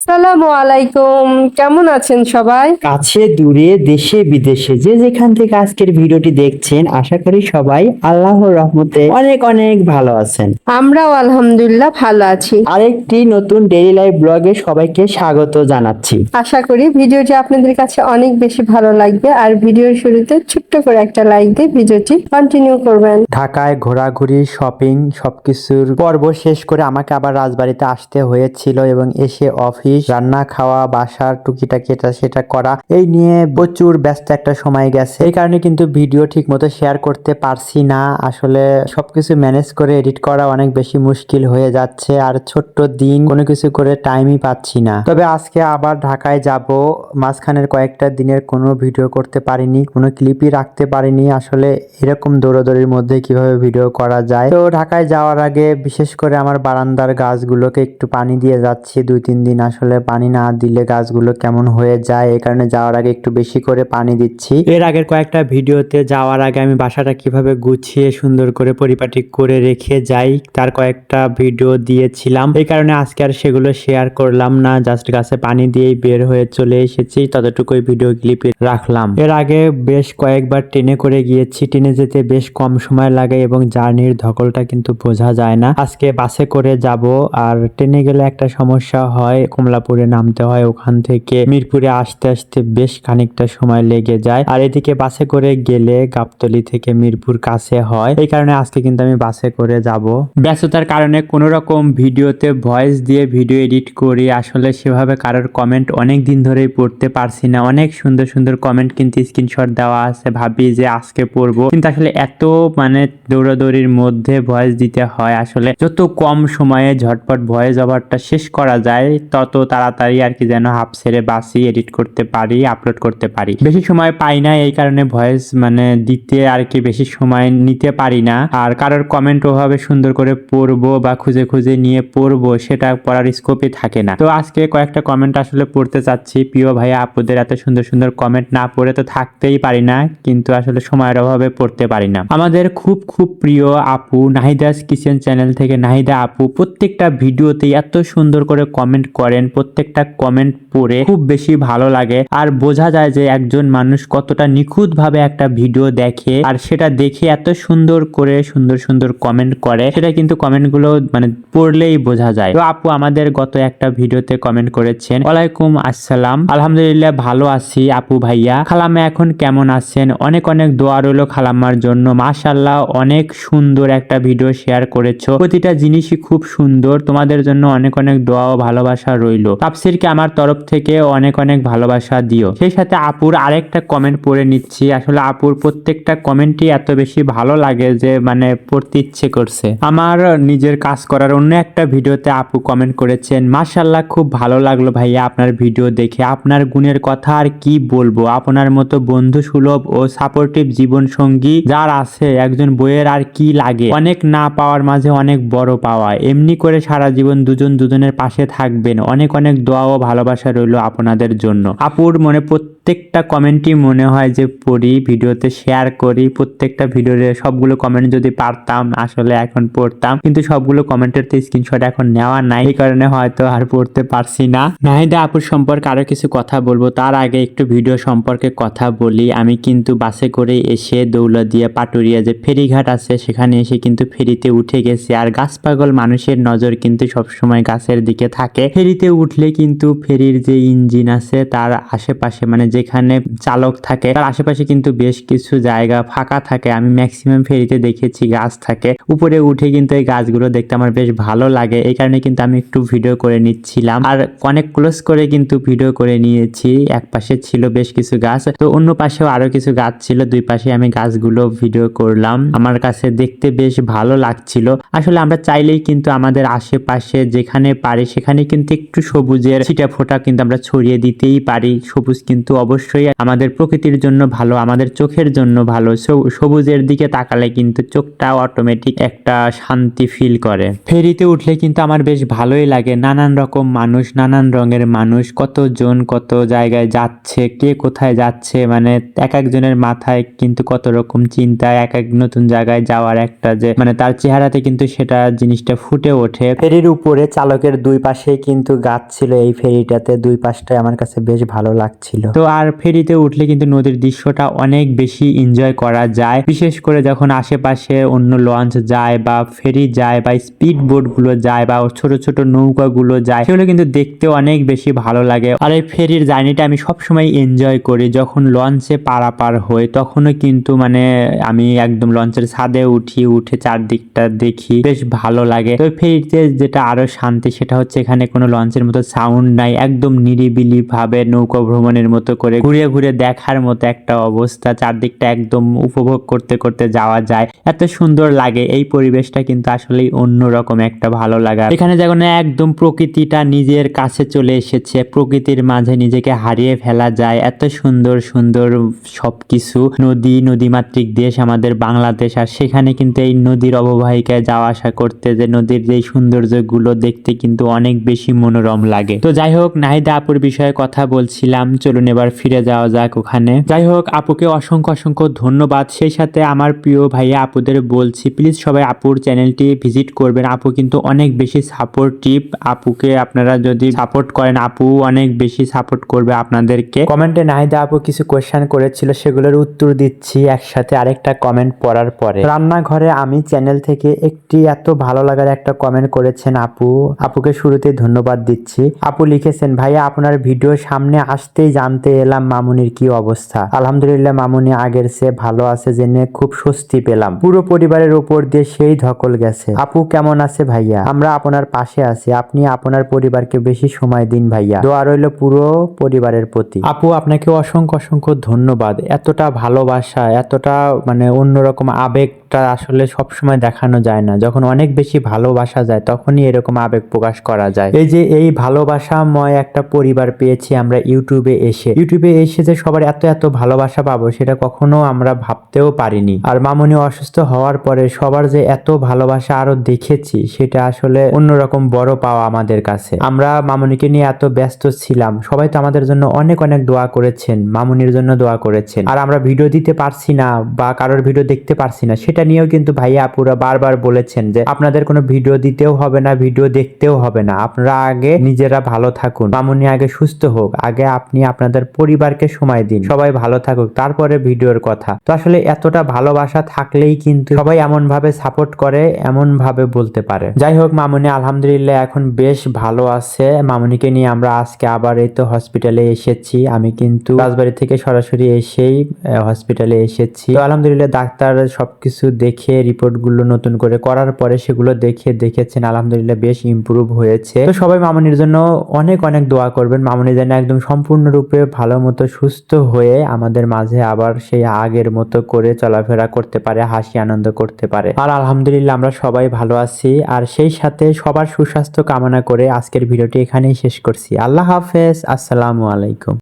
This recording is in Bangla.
সালামু আলাইকুম। কেমন আছেন সবাই? কাছে দূরে দেশে বিদেশে যে যেখান থেকে আজকের ভিডিওটি দেখছেন আশা করি সবাই আল্লাহর রহমতে অনেক অনেক ভালো আছেন। আমরাও আলহামদুলিল্লাহ ভালো আছি। আরেকটি নতুন ডেইলি লাইফ ব্লগে সবাইকে স্বাগত জানাচ্ছি। আশা করি ভিডিওটি আপনাদের কাছে অনেক বেশি ভালো লাগবে আর ভিডিওর শুরুতে ছোট্ট করে একটা লাইক দিয়ে ভিডিওটি কন্টিনিউ করবেন। ঢাকায় ঘোরাঘুরি শপিং সবকিছুর পর্ব শেষ করে আমাকে আবার রাজবাড়িতে আসতে হয়েছিল এবং এসে অফিস রান্না খাওয়া, বাসার টুকিটাকি এটা সেটা করা, এই নিয়ে প্রচুর ব্যস্ত একটা সময় গেছে। এই কারণে কিন্তু ভিডিও ঠিক মতো শেয়ার করতে পারছি না। আসলে সবকিছু ম্যানেজ করে এডিট করা অনেক বেশি মুশকিল হয়ে যাচ্ছে আর ছোট্ট দিন কোনো কিছু করে টাইমই পাচ্ছি না। তবে আজকে আবার ঢাকায় যাব। মাঝখানের কয়েকটা দিনের কোনো ভিডিও করতে পারিনি, কোনো ক্লিপই রাখতে পারিনি। আসলে এরকম দৌড়াদৌড়ির মধ্যে কীভাবে ভিডিও করা যায়? তো ঢাকায় যাওয়ার আগে বিশেষ করে আমার বারান্দার গাছগুলোকে একটু পানি দিয়ে যাচ্ছি, দুই, তিন দিন আসলে পানি না দিলে গাছগুলো কেমন হয়ে যায় এই কারণে যাওয়ার আগে একটু বেশি করে পানি দিচ্ছি। এর আগের কয়েকটা ভিডিওতে যাওয়ার আগে আমি বাসাটা কীভাবে গুছিয়ে সুন্দর করে পরিপাটি করে রেখে যাই, তার কয়েকটা ভিডিও দিয়েছিলাম। এই কারণে আজকে আর সেগুলো শেয়ার করলাম না, জাস্ট গাছে পানি দিয়েই বের হয়ে চলে এসেছি ততটুকুই ভিডিও ক্লিপ রাখলাম। এর আগে বেশ কয়েকবার ট্রেনে করে গিয়েছি, ট্রেনে যেতে বেশ কম সময় লাগে এবং জার্নির ধকলটা কিন্তু বোঝা যায় না। আজকে বাসে করে যাব, আর ট্রেনে গেলে একটা সমস্যা হয় কমলাপুরে নামতে হয়। ওখান থেকে মিরপুরে আসতে আসতে বেশ খানিকটা সময় লেগে যায়। আর এদিকে বাসে করে গেলে গাবতলি থেকে মিরপুর কাছে হয়। এই কারণে আজকে কিন্তু আমি বাসে করে যাব। ব্যস্ততার কারণে কোনো রকম ভিডিওতে ভয়েস দিয়ে ভিডিও এডিট করি। আসলে সেভাবে কারোর কমেন্ট অনেক দিন ধরেই পড়তে পারছি না। অনেক সুন্দর সুন্দর কমেন্ট কিন্তু স্ক্রিনশট দেওয়া আছে। ভাবি যে আজকে পড়ব। কিন্তু আসলে এত মানে দৌড়াদৌড়ির মধ্যে ভয়েস দিতে হয়। আসলে যত কম সময়ে ঝটপট ভয়েস ওভারটা শেষ করা যায়, তত তাড়াতাড়ি আর কি যেন হাফ ছেড়ে বাসি এডিট করতে পারি আপলোড করতে পারি। বেশি সময় পাই না, এই কারণে ভয়েস মানে দিতে আর কি বেশি সময় নিতে পারি না। আর কারোর কমেন্ট ওভাবে সুন্দর করে পড়ব বা খুঁজে খুঁজে নিয়ে পড়ব, সেটা পড়ার স্কোপই থাকে না। তো আজকে কয়েকটা কমেন্ট আসলে পড়তে চাচ্ছি। প্রিয় ভাইয়া আপুদের এত সুন্দর সুন্দর কমেন্ট না পড়ে তো থাকতেই পারি না, কিন্তু আসলে সময়ের অভাবে পড়তে পারি না। আমাদের খুব খুব প্রিয় আপু নাহিদাস কিচেন চ্যানেল থেকে নাহিদা আপু প্রত্যেকটা ভিডিওতে এত সুন্দর করে কমেন্ট করেন। প্রত্যেকটা কমেন্ট পড়ে খুব বেশি ভালো লাগে। আর বোঝা যায় যে একজন মানুষ কতটা নিখুঁত ভাবে একটা ভিডিও দেখে আর সেটা দেখে এত সুন্দর করে, সুন্দর সুন্দর কমেন্ট করে, সেটা কিন্তু কমেন্টগুলো মানে পড়লেই বোঝা যায়। তো আপু, আমাদের গত একটা ভিডিওতে কমেন্ট করেছেন, ওয়ালাইকুম আসসালাম। আলহামদুলিল্লাহ ভালো আছি আপু ভাইয়া। খালামা এখন কেমন আছেন? অনেক অনেক দোয়া রইল খালাম্মার জন্য। মাশাল্লাহ অনেক সুন্দর একটা ভিডিও শেয়ার করেছ। প্রতিটা জিনিসই খুব সুন্দর। তোমাদের জন্য অনেক অনেক দোয়া ও ভালোবাসা রইল। তাপসিরকে আমার তরফ থেকে অনেক অনেক ভালোবাসা দিও। সেই সাথে আপুর আরেকটা কমেন্ট পড়ে নিচ্ছি। আসলে আপুর প্রত্যেকটা কমেন্টই এত বেশি ভালো লাগে যে মানে পড়তে ইচ্ছে করছে। আমার নিজের কাজ করার অন্য একটা ভিডিওতে আপু কমেন্ট করেছেন মাশাল্লাহ খুব ভালো লাগল ভাইয়া আপনার ভিডিও দেখে। আপনার গুণের কথা আর কি বলব? আপনার মতো বন্ধু সুলভ ও সাপোর্টিভ জীবন সঙ্গী যার আছে, একজন বইয়ের আর কি লাগে? অনেক না পাওয়ার মাঝে অনেক বড় পাওয়া। এমনি করে সারা জীবন দুজন দুজনের পাশে থাকবেন। অনেক অনেক অনেক দোয়া ও ভালোবাসা রইল আপনাদের জন্য। আপুর মনে প্রত্যেকটা কমেন্টই মনে হয় যে পড়ি, ভিডিওতে শেয়ার করি। প্রত্যেকটা ভিডিওতে সবগুলো কমেন্ট যদি পারতাম, আসলে এখন পড়তাম। কিন্তু সবগুলো কমেন্টের তো স্ক্রিনশট এখন নেওয়া নাই। এই কারণে হয়তো আর পড়তে পারছি না। নাহিদা আপুর সম্পর্কে আরও কিছু কথা বলব। তার আগে একটু ভিডিও সম্পর্কে কথা বলি। আমি কিন্তু বাসে করে এসে দৌলদিয়া পাটুরিয়া যে ফেরিঘাট আছে, সেখানে এসে কিন্তু ফেরিতে উঠে গেছি। আর গাছ পাগল মানুষের নজর কিন্তু সবসময় গাছের দিকে থাকে। ফেরিতে উঠলে কিন্তু ফেরির যে ইঞ্জিন আছে, তার আশেপাশে মানে যেখানে চালক থাকে, তার আশেপাশে কিন্তু বেশ কিছু জায়গা ফাঁকা থাকে। আমি ম্যাক্সিমাম ফেরিতে দেখেছি গাছ থাকে। উপরে উঠে কিন্তু এই গাছগুলো দেখতে আমার বেশ ভালো লাগে। এই কারণে কিন্তু আমি একটু ভিডিও করে নিচ্ছিলাম। আর অনেক ক্লোজ করে কিন্তু ভিডিও করে নিয়েছি। এক পাশে ছিল বেশ কিছু গাছ। তো অন্য পাশেও আরও কিছু গাছ ছিল। দুই পাশে আমি গাছগুলো ভিডিও করলাম। আমার কাছে দেখতে বেশ ভালো লাগছিল। আসলে আমরা চাইলেই কিন্তু আমাদের আশেপাশে যেখানে পারি, সেখানে কিন্তু একটু সবুজের ছিটা ফোটা কিন্তু আমরা ছড়িয়ে দিতেই পারি। সবুজ কিন্তু অবশ্যই আমাদের প্রকৃতির জন্য ভালো, আমাদের চোখের জন্য ভালো। সবুজের দিকে তাকালে কিন্তু চোখটা অটোমেটিক একটা শান্তি ফিল করে। ফেরিতে উঠলে কিন্তু আমার বেশ ভালোই লাগে। নানান রকম মানুষ, নানান রঙের মানুষ, কতজন কত জায়গায় যাচ্ছে, কে কোথায় যাচ্ছে মানে এক একজনের মাথায় কিন্তু কত রকম চিন্তা, এক এক নতুন জায়গায় যাওয়ার একটা যে মানে তার চেহারাতে কিন্তু সেটা জিনিসটা ফুটে ওঠে। ফেরির উপরে চালকের দুই পাশে কিন্তু গাছ ছিল এই ফেরিটাতে, দুই পাশটাই আমার কাছে বেশ ভালো লাগছিল। তো আর ফেরিতে উঠলে কিন্তু নদীর দৃশ্যটা অনেক বেশি এনজয় করা যায়। বিশেষ করে যখন আশেপাশে অন্য লঞ্চ যায় বা ফেরি যায় বা স্পিড বোটগুলো যায় বা ছোট ছোট নৌকা গুলো যায়, সেগুলো কিন্তু দেখতে অনেক বেশি ভালো লাগে। আর এই ফেরির জার্নিটা আমি সবসময় এনজয় করি। যখন লঞ্চে পারাপার হই, তখনও কিন্তু মানে আমি একদম লঞ্চের ছাদে উঠি, উঠে চারদিকটা দেখি, বেশ ভালো লাগে। তো ফেরিতে যেটা আরও শান্তি, সেটা হচ্ছে এখানে কোনো লঞ্চের মতো সাউন্ড নাই, একদম নিরিবিলি ভাবে নৌকা ভ্রমণের মতো করে ঘুরে ঘুরে দেখার মতো একটা অবস্থা, চারদিকটা একদম উপভোগ করতে করতে যাওয়া যায়। এত সুন্দর লাগে, এই পরিবেশটা কিন্তু আসলেই অন্যরকম একটা ভালো লাগা। এখানে যেমন একদম প্রকৃতিটা নিজের কাছে চলে এসেছে, প্রকৃতির মাঝে নিজেকে হারিয়ে ফেলা যায়। এত সুন্দর সুন্দর সবকিছু। নদী, নদীমাতৃক দেশ আমাদের বাংলাদেশ, আর সেখানে কিন্তু এই নদীর অববাহিকায় যাওয়া আসা করতে যে নদীর যে সৌন্দর্যগুলো দেখতে কিন্তু অনেক বেশি মনোরম লাগে। তো যাই হোক, নাহিদা আপুর বিষয়ে কথা বলছিলাম। চলুন এবার ফিরে যাওয়া যাক ওখানে। যাই হোক আপুকে অসংখ্য অসংখ্য ধন্যবাদ। সেই সাথে আমার প্রিয় ভাইয়া আপুদের বলছি প্লিজ সবাই আপুর চ্যানেলটি ভিজিট করবেন। আপু কিন্তু অনেক বেশি সাপোর্টিভ আপুকে আপনারা যদি সাপোর্ট করেন, আপু অনেক বেশি সাপোর্ট করবে আপনাদেরকে। কমেন্টে নাহিদা আপু কিছু কোয়েশ্চেন করেছিল, সেগুলোর উত্তর দিচ্ছি একসাথে আরেকটা কমেন্ট পড়ার পরে। রান্নাঘরে আমি চ্যানেল থেকে একটি এত ভালো লাগার একটা কমেন্ট করেছেন আপু। আপুকে শুরুতে ধন্যবাদ দিচ্ছি। আপু লিখেছেন, ভাইয়া, আপনার ভিডিও সামনে আসতেই জানতে এলাম মামুনির কি অবস্থা? আলহামদুলিল্লাহ মামুনি আগের চেয়ে ভালো আছে জেনে খুব স্বস্তি পেলাম। পুরো পরিবারের উপর দিয়ে সেই ধকল গেছে। আপু কেমন আছে ভাইয়া? আমরা আপনার পাশে আছি। আপনি আপনার পরিবারকে বেশি সময় দিন ভাইয়া। দোয়া রইল পুরো পরিবারের প্রতি। আপু, আপনাকে অসংখ্য অসংখ্য ধন্যবাদ। এতটা ভালোবাসা, এতটা মানে অন্যরকম আবেগটা আসলে সবসময় দেখানো যায় না। যখন অনেক বেশি ভালোবাসা যায়, তখনই এরকম আবেগ প্রকাশ করা যায়। এই যে এই ভালোবাসাময় একটা পরিবার পেয়েছি আমরা ইউটিউবে এসে। ইউটিউবে এসে যে সবার এত এত ভালোবাসা পাবো, সেটা কখনো আমরা ভাবতেও পারিনি। আর মামনি অসুস্থ হওয়ার পরে সবার যে এত ভালোবাসা আরও দেখেছি, সেটা আসলে অন্যরকম বড় পাওয়া আমাদের কাছে। আমরা মামনিকে নিয়ে এত ব্যস্ত ছিলাম, সবাই তো আমাদের জন্য অনেক অনেক দোয়া করেছেন, মামনির জন্য দোয়া করেছেন। আর আমরা ভিডিও দিতে পারছি না বা কারোর ভিডিও দেখতে পারছি না, সেটা নিয়েও কিন্তু ভাইয়া আপুরা বারবার বলেছেন যে আপনাদের কোনো ভিডিও দিতেও হবে না, ভিডিও দেখতেও হবে না। আপনারা আগে নিজেরা ভালো থাকুন। মামুনি আগে সুস্থ হোক, আগে আপনি আপনাদের পরিবারকে সময় দিন। সবাই ভালো থাকুক, তারপরে ভিডিওর কথা। তো আসলে এতটা ভালোবাসা থাকলেই কিন্তু সবাই এমন ভাবে সাপোর্ট করে এমন ভাবে বলতে পারে। যাই হোক, মামুনি আলহামদুলিল্লাহ এখন বেশ ভালো আছে। মামুনিকে নিয়ে আমরা আজকে আবার এই তো হসপিটালে এসেছি। আমি কিন্তু রাজবাড়ি থেকে সরাসরি এসেই হসপিটালে এসেছি। আলহামদুলিল্লাহ ডাক্তার সবকিছু দেখে রিপোর্টগুলো নতুন করে করার পরে সেগুলো দেখে দেখেছেন, আলহামদুলিল্লাহ বেশ ইমপ্রুভ হয়েছে। তো সবাই মামনির জন্য অনেক অনেক দোয়া করবেন। মামনি যেন একদম সম্পূর্ণরূপে ভালো মতো সুস্থ হয়ে আমাদের মাঝে আবার সেই আগের মতো করে চলাফেরা করতে পারে, হাসি আনন্দ করতে পারে। আর আলহামদুলিল্লাহ আমরা সবাই ভালো আছি। আর সেই সাথে সবার সুস্বাস্থ্য কামনা করে আজকের ভিডিওটি এখানেই শেষ করছি। আল্লাহ হাফেজ। আসসালামু আলাইকুম।